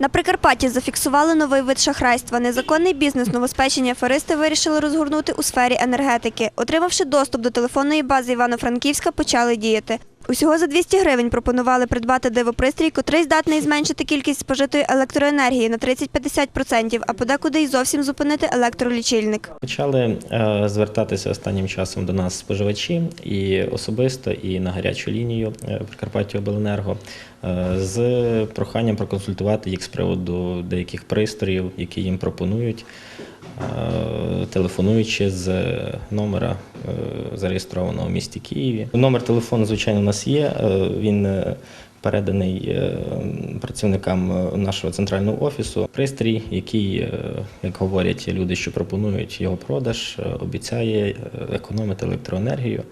На Прикарпатті зафіксували новий вид шахрайства. Незаконний бізнес новоспечені аферисти вирішили розгорнути у сфері енергетики. Отримавши доступ до телефонної бази Івано-Франківська, почали діяти. Усього за 200 гривень пропонували придбати дивопристрій, котрий здатний зменшити кількість спожитої електроенергії на 30-50%, а подекуди й зовсім зупинити електролічильник. Почали е, звертатися останнім часом до нас споживачі і особисто, і на гарячу лінію е, Прикарпаття Обленерго е, з проханням проконсультувати їх з приводу деяких пристроїв, які їм пропонують, телефонуючи з номера е, зареєстрованого в місті Києві. Номер телефону, звичайно, у нас є. е, Він е, переданий е, працівникам е, нашого центрального офісу. Пристрій, який, е, як говорять люди, що пропонують його продаж, е, обіцяє е, економити електроенергію.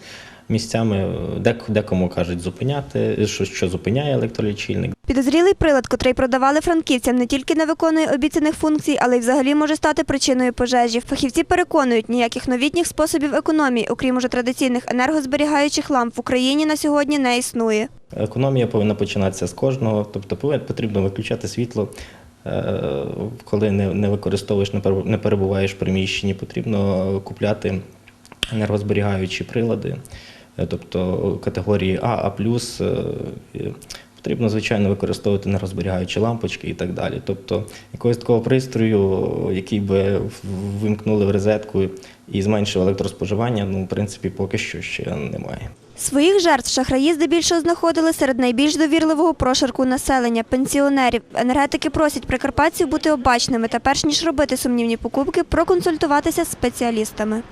Місцями е, дек- декому кажуть зупиняти, що, що зупиняє електролічильник. Підозрілий прилад, котрий продавали франківцям, не тільки не виконує обіцяних функцій, але й взагалі може стати причиною пожежі. Фахівці переконують, ніяких новітніх способів економії, окрім уже традиційних енергозберігаючих ламп, в Україні на сьогодні не існує. Економія повинна починатися з кожного, тобто потрібно виключати світло. е, Коли не, використовуєш, не перебу- не перебуваєш в приміщенні, потрібно купляти енергозберігаючі прилади, тобто категорії А, А+, е, потрібно, звичайно, використовувати енергозберігаючі лампочки і так далі. Тобто якогось такого пристрою, який би вимкнули в розетку і зменшив електроспоживання, ну, в принципі, поки що ще немає. Своїх жертв шахраї здебільшого знаходили серед найбільш довірливого прошарку населення пенсіонерів. Енергетики просять прикарпатців бути обачними та перш ніж робити сумнівні покупки, проконсультуватися з спеціалістами.